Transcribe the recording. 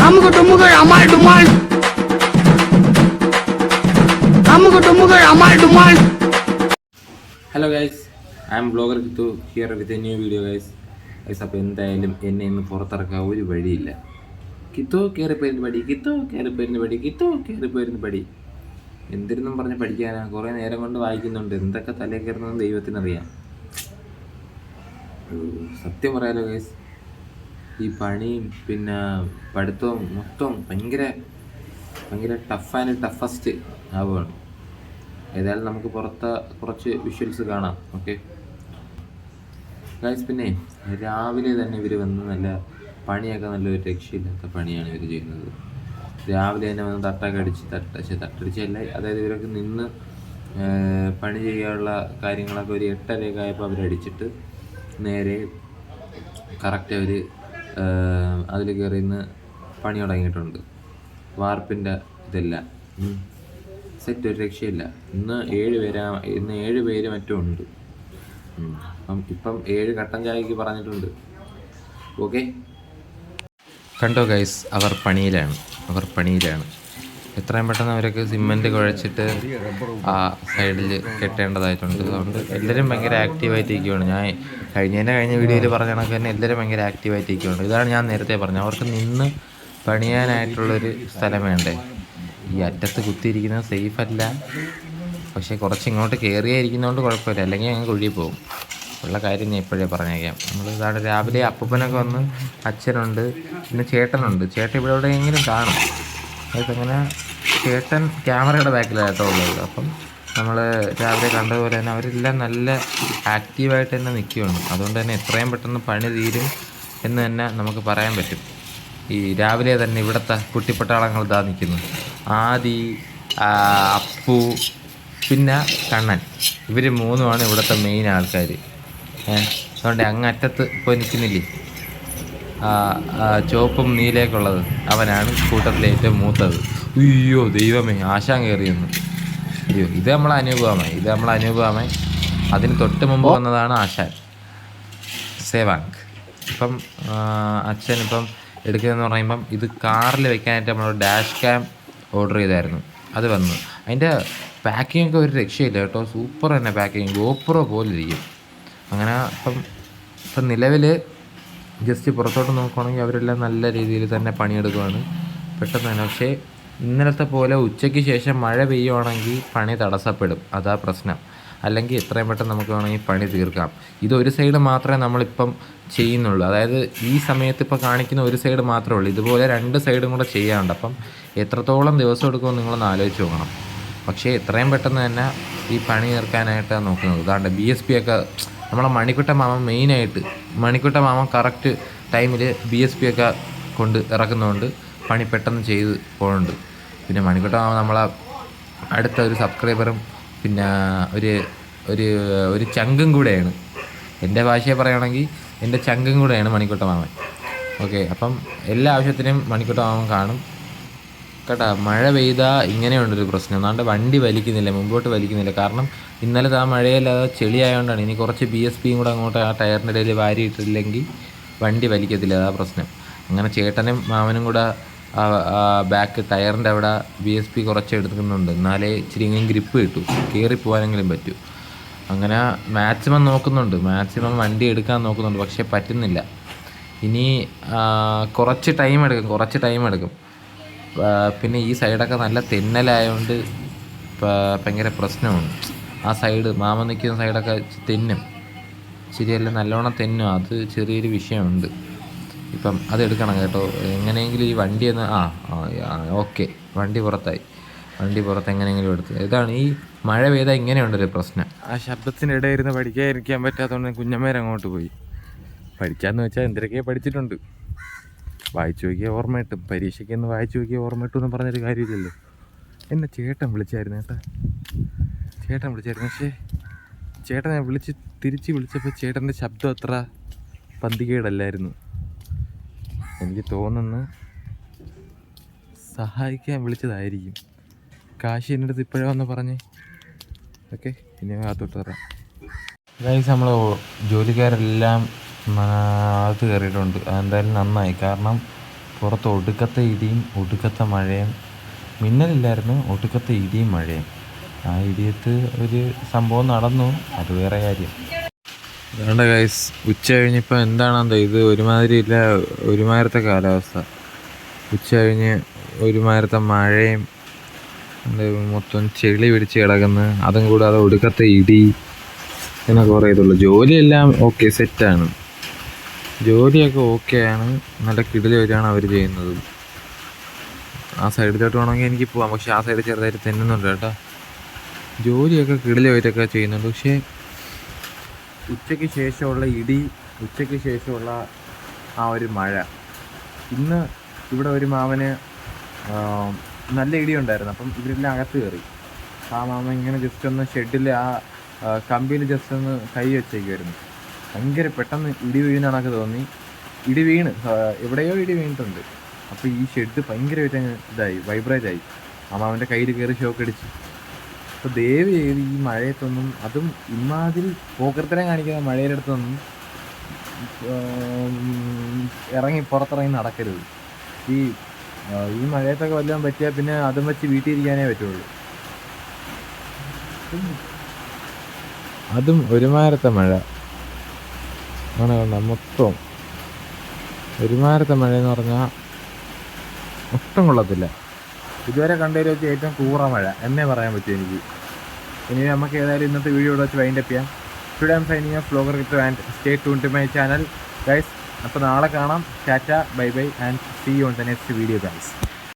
നമുക്ക് ടുമ്മുകൾ അമാൾ നമുക്ക് hello guys I am blogger Kithu here with a new video guys guys അപ്പോൾ എന്തായാലും എന്നെ ഇന്ന് പുറത്തിറക്കാൻ ഒരു വഴിയില്ല. കിത്തോ കയറിപ്പോയിരുന്ന പടി കിത്തോ കയറിപ്പോയിരുന്ന പടി കിത്തോ കയറിപ്പോയിരുന്ന പടി. എന്തിരുന്നും പറഞ്ഞ് പഠിക്കാനാണ് കുറേ നേരം കൊണ്ട് വായിക്കുന്നുണ്ട്. എന്തൊക്കെ തലേ കയറുന്നതെന്ന് ദൈവത്തിനറിയാം. സത്യം പറയാലോ ഗൈസ് ഈ പണിയും പിന്നെ പഠിത്തവും മൊത്തം ഭയങ്കര ഭയങ്കര ടഫ് ആൻഡ് ടഫസ്റ്റ് ആവുകയാണ്. ഏതായാലും നമുക്ക് പുറത്ത് കുറച്ച് വിഷ്വൽസ് കാണാം ഓക്കെ ഗൈസ് പിന്നെ രാവിലെ തന്നെ ഇവർ വന്ന് നല്ല പണിയൊക്കെ നല്ലൊരു രക്ഷയില്ലാത്ത പണിയാണ് ഇവർ ചെയ്യുന്നത്. രാവിലെ തന്നെ വന്ന് തട്ടൊക്കെ അടിച്ച് തട്ട തട്ടടിച്ചല്ല അതായത് ഇവരൊക്കെ നിന്ന് പണി ചെയ്യാനുള്ള കാര്യങ്ങളൊക്കെ ഒരു എട്ടരയൊക്കെ ആയപ്പോൾ അവരടിച്ചിട്ട് നേരെ കറക്റ്റ് അവർ അതിൽ കയറി നിന്ന് പണി തുടങ്ങിയിട്ടുണ്ട്. വാർപ്പിന്റെ ഇതെല്ലാം. സെറ്റ് ഒരു രക്ഷയില്ല. ഇന്ന് ഏഴ് പേരാ ഇന്ന് ഏഴ് പേര് മറ്റും ഉണ്ട്. അപ്പം ഇപ്പം ഏഴ് കട്ടൻ ചായക്ക് പറഞ്ഞിട്ടുണ്ട്. ഓക്കെ? കണ്ടോ ഗൈസ് അവർ പണിയിലാണ്. അവർ പണിയിലാണ്. എത്രയും പെട്ടെന്ന് അവരൊക്കെ സിമെന്റ് കുഴച്ചിട്ട് ആ സൈഡിൽ കെട്ടേണ്ടതായിട്ടുണ്ട്. അതുകൊണ്ട് എല്ലാവരും ഭയങ്കര ആക്റ്റീവായിട്ടിരിക്കുകയാണ് ഞാൻ കഴിഞ്ഞതിന്റെ കഴിഞ്ഞ വീഡിയോയിൽ പറഞ്ഞ കണക്ക് തന്നെ എല്ലാവരും ഭയങ്കര ആക്റ്റീവായിട്ടിരിക്കുകയാണ് ഇതാണ് ഞാൻ നേരത്തെ പറഞ്ഞത്. അവർക്ക് നിന്ന് പണിയാനായിട്ടുള്ളൊരു സ്ഥലം വേണ്ടേ? ഈ അറ്റത്ത് കുത്തിയിരിക്കുന്നത് സേഫ് അല്ല. പക്ഷേ കുറച്ച് ഇങ്ങോട്ട് കയറിയായിരിക്കുന്നതുകൊണ്ട് കുഴപ്പമില്ല. അല്ലെങ്കിൽ അങ്ങ് കുഴി പോകും ഉള്ള കാര്യം ഞാൻ ഇപ്പോഴേ പറഞ്ഞേക്കാം. നമ്മൾ ഇതാണ് രാവിലെ അപ്പൂപ്പനൊക്കെ വന്ന് അച്ഛനുണ്ട്. പിന്നെ ചേട്ടനുണ്ട്. ചേട്ടൻ ഇവിടെ എവിടെയെങ്കിലും കാണും. അതൊക്കെ അങ്ങനെ ചേട്ടൻ ക്യാമറയുടെ ബാക്കിലാണ് കേട്ടോ ഉള്ളത്. അപ്പം നമ്മൾ രാവിലെ കണ്ടതുപോലെ തന്നെ അവരെല്ലാം നല്ല ആക്റ്റീവായിട്ട് തന്നെ നിൽക്കുകയാണ് അതുകൊണ്ട് തന്നെ എത്രയും പെട്ടെന്ന് പണി തീരും എന്ന് തന്നെ നമുക്ക് പറയാൻ പറ്റും. ഈ രാവിലെ തന്നെ ഇവിടുത്തെ കുട്ടിപ്പട്ടാളങ്ങൾ ഇതാ നിൽക്കുന്നു ആദി അപ്പു പിന്നെ കണ്ണൻ. ഇവർ മൂന്നുമാണ് ഇവിടുത്തെ മെയിൻ ആൾക്കാർ അതുകൊണ്ട് അങ്ങറ്റത്ത് പോയി നിൽക്കുന്നില്ലേ ചുവപ്പും നീലയൊക്കെ ഉള്ളത് അവനാണ് കൂട്ടത്തിലെ ഏറ്റവും മൂത്തത്. അയ്യോ ദൈവമേ ആശാൻ കയറിയെന്ന്. അയ്യോ ഇത് നമ്മളെ അനുഭവമായി ഇത് നമ്മളെ അനുഭവമായി. അതിന് തൊട്ട് മുമ്പ് വന്നതാണ് ആശാൻ. സേവാങ്ക്. ഇപ്പം അച്ഛൻ ഇപ്പം എടുക്കുന്നതെന്ന് പറയുമ്പം ഇത് കാറിൽ വെക്കാനായിട്ട് നമ്മൾ ഡാഷ് ക്യാം ഓർഡർ ചെയ്തായിരുന്നു. അത് വന്നു. അതിന്റെ പാക്കിംഗ് ഒക്കെ ഒരു രക്ഷയില്ല കേട്ടോ. സൂപ്പർ തന്നെ പാക്കിങ്. ഗോപ്രോ പോലെ ഇരിക്കും. അങ്ങനെ ഇപ്പം ഇപ്പം നിലവിൽ ജസ്റ്റ് പുറത്തോട്ട് നോക്കുകയാണെങ്കിൽ അവരെല്ലാം നല്ല രീതിയിൽ തന്നെ പണിയെടുക്കുകയാണ് പെട്ടെന്ന് തന്നെ. പക്ഷേ ഇന്നലത്തെ പോലെ ഉച്ചയ്ക്ക് ശേഷം മഴ പെയ്യുവാണെങ്കിൽ പണി തടസ്സപ്പെടും. അതാ പ്രശ്നം. അല്ലെങ്കിൽ എത്രയും പെട്ടെന്ന് നമുക്ക് വേണമെങ്കിൽ പണി തീർക്കാം. ഇത് ഒരു സൈഡ് മാത്രമേ നമ്മളിപ്പം ചെയ്യുന്നുള്ളൂ. അതായത് ഈ സമയത്ത് ഇപ്പോൾ കാണിക്കുന്ന ഒരു സൈഡ് മാത്രമേ ഉള്ളൂ. ഇതുപോലെ രണ്ട് സൈഡും കൂടെ ചെയ്യാറുണ്ട് അപ്പം എത്രത്തോളം ദിവസം എടുക്കുമെന്ന് നിങ്ങളൊന്ന് ആലോചിച്ച് നോക്കണം. പക്ഷേ എത്രയും പെട്ടെന്ന് തന്നെ ഈ പണി തീർക്കാനായിട്ടാണ് നോക്കുന്നത്. അതാണ്ട് ബി എസ് പി ഒക്കെ നമ്മളെ മണിക്കുട്ട മാമൻ മെയിനായിട്ട് മണിക്കുട്ട മാമൻ കറക്റ്റ് ടൈമിൽ ബി എസ് പി ഒക്കെ കൊണ്ട് ഇറക്കുന്നതുകൊണ്ട് പണി പെട്ടെന്ന് ചെയ്ത് പോകുന്നുണ്ട് പിന്നെ മണിക്കുട്ട മാമൻ നമ്മളെ അടുത്ത ഒരു സബ്സ്ക്രൈബറും പിന്നെ ഒരു ഒരു ഒരു ചങ്കും കൂടെയാണ്. എന്റെ ഭാഷയെ പറയുകയാണെങ്കിൽ എന്റെ ചങ്കും കൂടെയാണ് മണിക്കുട്ട മാമൻ. ഓക്കെ അപ്പം എല്ലാ ആവശ്യത്തിനും മണിക്കുട്ട മാമൻ കാണും. കേട്ടാ മഴ പെയ്താൽ ഇങ്ങനെയുണ്ടൊരു പ്രശ്നം. എന്നാണ്ട് വണ്ടി വലിക്കുന്നില്ല മുമ്പോട്ട് വലിക്കുന്നില്ല. കാരണം ഇന്നലെ ആ മഴയല്ലാതെ ചെളിയായതുകൊണ്ടാണ് ഇനി കുറച്ച് ബി എസ് പിയും കൂടെ അങ്ങോട്ട് ആ ടയറിന്റെ ഇടയിൽ വാരിയിട്ടില്ലെങ്കിൽ വണ്ടി വലിക്കത്തില്ല അതാ പ്രശ്നം. അങ്ങനെ ചേട്ടനും മാമനും കൂടെ ബാക്ക് ടയറിന്റെ അവിടെ ബി എസ് പി കുറച്ച് എടുക്കുന്നുണ്ട് എന്നാലേ ഇച്ചിരി ഇങ്ങനെ ഗ്രിപ്പ് കിട്ടൂ കയറി പോകാനെങ്കിലും പറ്റൂ. അങ്ങനെ മാക്സിമം നോക്കുന്നുണ്ട്. മാക്സിമം വണ്ടി എടുക്കാൻ നോക്കുന്നുണ്ട് പക്ഷേ പറ്റുന്നില്ല. ഇനി കുറച്ച് ടൈം എടുക്കും കുറച്ച് ടൈം എടുക്കും. പിന്നെ ഈ സൈഡൊക്കെ നല്ല തെന്നലായതുകൊണ്ട് ഭയങ്കര പ്രശ്നമാണ്. ആ സൈഡ് മാമ നിൽക്കുന്ന സൈഡൊക്കെ തെന്നും. ശരിയല്ല നല്ലോണം തെന്നും. അത് ചെറിയൊരു വിഷയമുണ്ട്. ഇപ്പം അതെടുക്കണം കേട്ടോ. എങ്ങനെയെങ്കിലും ഈ വണ്ടി ഒന്ന് ആ ഓക്കെ. വണ്ടി പുറത്തായി. വണ്ടി പുറത്ത് എങ്ങനെയെങ്കിലും എടുത്ത്. ഇതാണ് ഈ മഴ പെയ്താൽ ഇങ്ങനെയുണ്ടൊരു പ്രശ്നം. ആ ശബ്ദത്തിനിടെ ഇരുന്ന് പഠിക്കാതിരിക്കാൻ പറ്റാത്തതുകൊണ്ട് കുഞ്ഞമ്മേരങ്ങോട്ട് പോയി. പഠിക്കാന്ന് വെച്ചാൽ എന്തിനൊക്കെയാണ് പഠിച്ചിട്ടുണ്ട്. വായിച്ചു നോക്കിയാൽ ഓർമ്മ കിട്ടും പരീക്ഷയ്ക്ക് ഒന്ന് വായിച്ചു നോക്കിയാൽ ഓർമ്മ കിട്ടും എന്ന് പറഞ്ഞൊരു കാര്യമില്ലല്ലോ. എന്നെ ചേട്ടൻ വിളിച്ചായിരുന്നു കേട്ടാ. ചേട്ടൻ വിളിച്ചായിരുന്നു. പക്ഷേ ചേട്ടൻ ഞാൻ വിളിച്ച് തിരിച്ച് വിളിച്ചപ്പോൾ ചേട്ടന്റെ ശബ്ദം അത്ര പന്തികേടല്ലായിരുന്നു. എനിക്ക് തോന്നുന്നു സഹായിക്കാൻ വിളിച്ചതായിരിക്കും. കാശി എന്റെ അടുത്ത് ഇപ്പോഴേ വന്ന് പറഞ്ഞേ. ഓക്കെ ഇനി കാത്തോട്ട് പറയാം ഗൈസ് നമ്മൾ ജോലിക്കാരെല്ലാം അത് കയറിയിട്ടുണ്ട്. അതെന്തായാലും നന്നായി. കാരണം പുറത്ത് ഒടുക്കത്തെ ഇടിയും ഒടുക്കത്തെ മഴയും. മിന്നലില്ലായിരുന്നു ഒടുക്കത്തെ ഇടിയും മഴയും. ആ ഇടിയത്ത് ഒരു സംഭവം നടന്നു. അത് വേറെ കാര്യം. വേണ്ട ഗൈസ് ഉച്ച കഴിഞ്ഞിപ്പോൾ എന്താണെന്താ ഇത്? ഒരുമാതിരി ഇല്ല ഒരുമാതിരത്തെ കാലാവസ്ഥ. ഉച്ച കഴിഞ്ഞ് ഒരുമാതിരത്തെ മഴയും മൊത്തം ചെളി പിടിച്ച് കിടക്കുന്നു. അതും കൂടാതെ ഒടുക്കത്തെ ഇടി ഇങ്ങനെ കുറേ ഇതുള്ളൂ ജോലിയെല്ലാം ഓക്കെ സെറ്റാണ് ജോലിയൊക്കെ ഓക്കെയാണ്. നല്ല കിടിൽ വരികയാണ് അവർ ചെയ്യുന്നത്. ആ സൈഡിലോട്ട് വേണമെങ്കിൽ എനിക്ക് പോവാം. പക്ഷെ ആ സൈഡ് ചെറുതായിട്ട് തെന്നുന്നുണ്ട് കേട്ടോ. ജോലിയൊക്കെ കിടിൽ വരൊക്കെ ചെയ്യുന്നുണ്ട്. പക്ഷേ ഉച്ചയ്ക്ക് ശേഷമുള്ള ഇടി ഉച്ചയ്ക്ക് ശേഷമുള്ള ആ ഒരു മഴ. ഇന്ന് ഇവിടെ ഒരു മാമന് നല്ല ഇടി ഉണ്ടായിരുന്നു അപ്പം ഇവരെല്ലാം അകത്ത് കയറി. ആ മാമൻ ഇങ്ങനെ ജസ്റ്റ് ഒന്ന് ഷെഡിൽ ആ കമ്പിയിൽ ജസ്റ്റ് ഒന്ന് കൈ വെച്ചേക്കുമായിരുന്നു ഭയങ്കര പെട്ടെന്ന് ഇടി വീണാണൊക്കെ തോന്നി. ഇടി വീണ്. എവിടെയോ ഇടി വീണിട്ടുണ്ട്. അപ്പോൾ ഈ ഷെഡ് ഭയങ്കരമായിട്ട് അങ്ങ് ഇതായി വൈബ്രേറ്റ് ആയി. ആ മാമന്റെ കയ്യിൽ കയറി ഷോക്ക് അടിച്ച്. അപ്പോൾ ദയവ് ചെയ്ത് ഈ മഴയത്തൊന്നും അതും ഇമാതിരി പോക്കർത്തരം കാണിക്കുന്ന മഴയുടെ അടുത്തൊന്നും ഇറങ്ങി പുറത്തിറങ്ങി നടക്കരുത്. ഈ ഈ മഴയത്തൊക്കെ വല്ലതും പറ്റിയാൽ പിന്നെ അതും വെച്ച് വീട്ടിൽ ഇരിക്കാനേ പറ്റുള്ളൂ. അതും ഒരുമാരത്തെ മഴ. ആണ് കണ്ട മൊത്തം ഒരുമാരത്തെ മഴയെന്ന് പറഞ്ഞാൽ ഒട്ടും കൊള്ളത്തില്ല. ഇതുവരെ കണ്ടതിൽ വെച്ച് ഏറ്റവും കൂറ മഴ. എന്നേ പറയാൻ പറ്റും എനിക്ക്. ഇനി നമുക്ക് ഏതായാലും ഇന്നത്തെ വീഡിയോ ഇവിടെ വെച്ച് വൈൻഡപ്പ് ചെയ്യാം. Today am signing off vlogger with and stay to to my channel guys അപ്പോൾ നാളെ കാണാം. Tata bye bye and see you on the next video guys